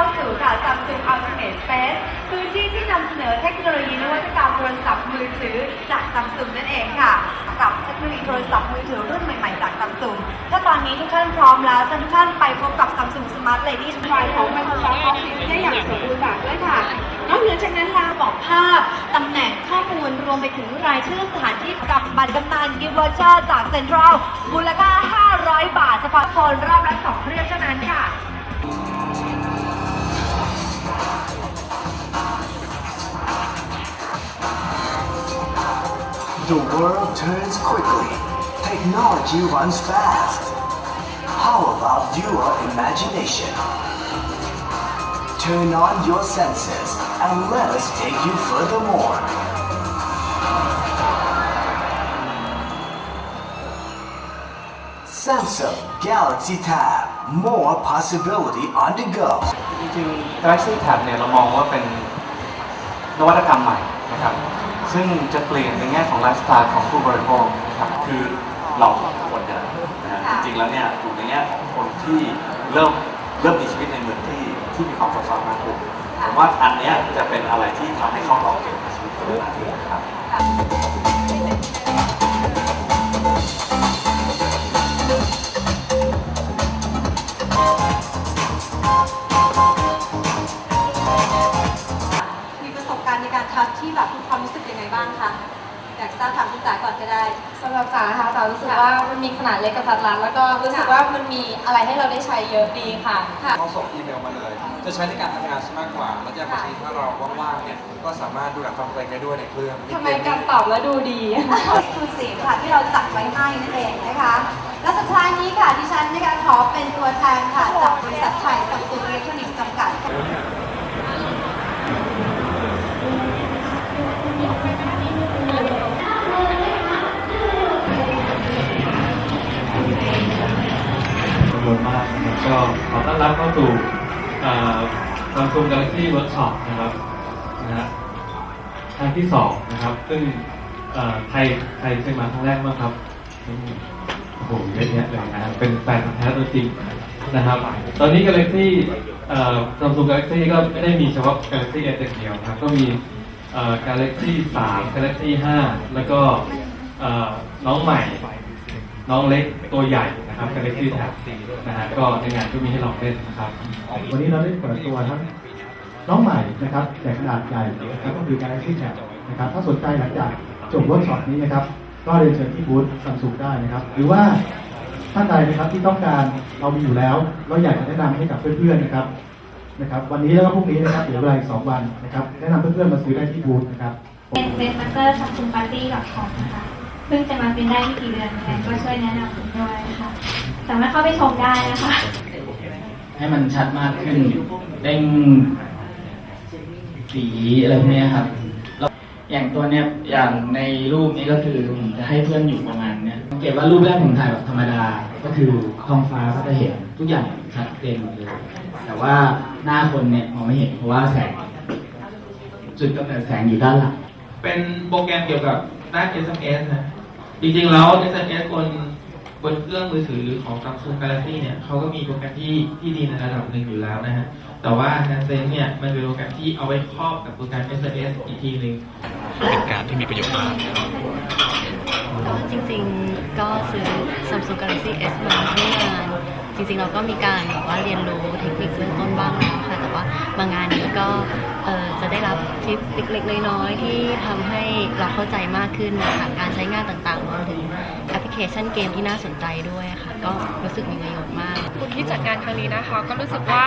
าสู่ค่ะ Samsung Ultimate Space พื้นที่ที่นำเสนอเทคโนโลยีนวัตกรรมโทรศัพท์มือถือจาก Samsung นั่นเองค่ะ กับเทคโนโลยีโทรศัพท์มือถือรุ่นใหม่ๆจาก Samsung ถ้าตอนนี้ทุกท่านพร้อมแล้วทุกท่านไปพบกับ Samsung Smart Lady ไฟของ Microsoft Office ได้อย่างสมบูรณ์แบบด้วยค่ะ นอกเหนือจากนั้นล้วบอกภาพตำแหน่งข้อมูลรวมไปถึงรายชื่อสถานที่กับบัตรกำนันกิฟต์วอเชอร์จากเซ็นทรัลมูลค่า 500 บาทเฉพาะโฟนรอบละสองเครื่องเท่านั้นค่ะ The world turns quickly. Technology runs fast. How about your imagination? Turn on your senses and let us take you furthermore. Samsung Galaxy Tab. More possibility on the go. จริงๆ Galaxy Tab เนี่ยเรามองว่าเป็น นวัตกรรมใหม่นะครับ ซึ่งจะเปลี่ยนในแง่ของไลฟ์สไตล์ของผู้บริโภคนะครับคือเราควรจะนะฮะจริงๆแล้วเนี่ยถูกในแง่ของคนที่เริ่มเริ่มมีชีวิตในเมืองที่ที่มีความซับซ้อนมากขึ้นผมว่าอันเนี้ยจะเป็นอะไรที่ทำให้เขาตอบโจทย์ในชีวิตเขาได้มากขึ้นนะครับมีประสบ การณ์ในการทัชที่แบบมีความรู้สึกยังไงบ้างคะอยากทราบถามคุณจ๋าก่อนก็ได้ สำหรับจ๋าค่ะจ๋ารู้สึกว่ามันมีขนาดเล็กกระทัดรัดแล้วก็รู้สึกว่ามันมีอะไรให้เราได้ใช้เยอะดีค่ะ ค่ะ เขาส่งอีเมลมาเลย จะใช้ในการทำงานซะมากกว่า แล้วอย่างบางทีถ้าเราว่างๆเนี่ย ก็สามารถดูหนังฟังเพลงได้ด้วยในเครื่องทำไมการตอบแล้วดูดี Exclusive ค่ะที่เราจัดไว้ให้นั่นเองนะคะ และสุดท้ายนี้ค่ะดิฉันนะคะขอเป็นตัวแทนค่ะจากบริษัท ก็ขอต้อนรับเข้าสู่ซัมซุงกาแล็กซี่เวิร์กช็อปนะครับนะฮะครั้งที่สองนะครับ ซึ่งเอ่อใครใครเคยมาครั้งแรกบ้างครับโอ้โหเยอะแยะเลยนะเป็นแฟนพันธ์แท้ตัวจริงนะครับ ตอนนี้ Galaxy ซัมซุง Galaxy ก็ไม่ได้มีเฉพาะ Galaxy S อย่างเดียวนะครับ ก็มีเอ่อ Galaxy 3 Galaxy 5แล้วก็น้องใหม่ น้องเล็กตัวใหญ่ นะครับ Galaxy Tab นะฮะก็ในงานก็มีให้ลองเล่นนะครับ วันนี้เราได้เปิดตัวทั้งน้องใหม่นะครับแต่ขนาดใหญ่นะครับก็คือ Galaxy Tab นะครับ ถ้าสนใจหลังจากจบเวิร์กช็อปนี้นะครับ ก็เรียนเชิญที่บูธซัมซุงได้นะครับ หรือว่าท่านใดนะครับที่ต้องการเรามีอยู่แล้ว เราอยากจะแนะนำให้กับเพื่อนๆนะครับนะครับ วันนี้แล้วก็พรุ่งนี้นะครับเหลือเวลาอีกสองวันนะครับแนะนำเพื่อนๆมาซื้อได้ที่บูธนะครับ เป็นเว็บมาสเตอร์ซัมซุงปาร์ตี้ดอทคอมนะคะเพิ่งจะมาเป็นได้ไม่กี่เดือนแต่ก็ช่วยแนะนำผมด้วยนะคะสามารถเข้าไปชมได้นะคะ ให้มันชัดมากขึ้นเด้งสีอะไรพวกเนี้ยครับแล้วอย่างตัวเนี้ยอย่างในรูปนี้ก็คือผมจะให้เพื่อนอยู่ประมาณเนี้ยสังเกตว่ารูปแรกผมถ่ายแบบธรรมดา ก็คือท้องฟ้าก็จะเห็นทุกอย่างชัดเจนหมดเลยแต่ว่าหน้าคนเนี่ยมองไม่เห็นเพราะว่าแสง จุดกำเนิดแสงอยู่ด้านหลัง เป็นโปรแกรมเกี่ยวกับด้าน SMS นะ จริงๆแล้ว SMS บนบนเครื่องมือถือของ Samsung Galaxy เนี่ยเขาก็มีโปรแกรมที่ที่ดีในระดับหนึ่งอยู่แล้วนะฮะ แต่ว่า Handsense เนี่ยมันเป็นโปรแกรมที่เอาไว้ครอบกับโปรแกรม SMS อีกทีหนึ่งเป็นการที่มีประโยชน์มากก็จริงๆก็ซื้อ Samsung Galaxy S มาเพื่องานจริงๆเราก็มีการแบบว่าเรียนรู้เทคนิคเบื้องต้นบ้างแล้วค่ะแต่ว่าบางงานนี้ก็ จะได้รับทิปเล็กๆน้อยๆที่ทำให้เราเข้าใจมากขึ้นนะคะการใช้งานต่างๆรวมถึงแอปพลิเคชันเกมที่น่าสนใจด้วยค่ะ ก็รู้สึกมีประโยชน์มากคุณที่จัดงานครั้งนี้นะคะ ก็รู้สึกว่า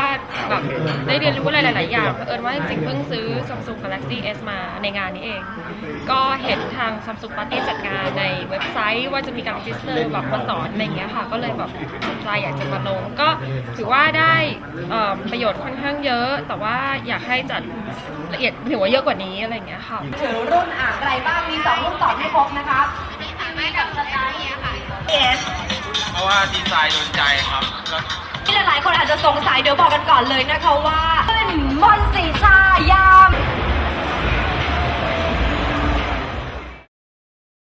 แบบได้เรียนรู้อะไรหลาย ๆ อย่างเผอิญว่าจริงๆเพิ่งซื้อ Samsung Galaxy S มาในงานนี้เอง ก็เห็นทาง Samsung Party จัดงานในเว็บไซต์ว่าจะมีการรีจิสเตอร์แบบมาสอนอะไรเงี้ยค่ะ ก็เลยแบบสนใจอยากจะมาลง ก็ถือว่าได้อ่อประโยชน์ค่อนข้างเยอะ แต่ว่าอยากให้จัดละเอียดถือว่าเยอะกว่านี้อะไรอย่างเงี้ยค่ะ ถือรุ่นอะไรบ้าง มีสองรุ่นต่อให้ครบนะคะมีกับสตาร์เนี่ยค่ะ S เพราะว่าดีไซน์โดนใจครับที่หลายๆคนอาจจะสงสัยเดี๋ยวบอกกันก่อนเลยนะคะว่าเป็นมอนสีชายาม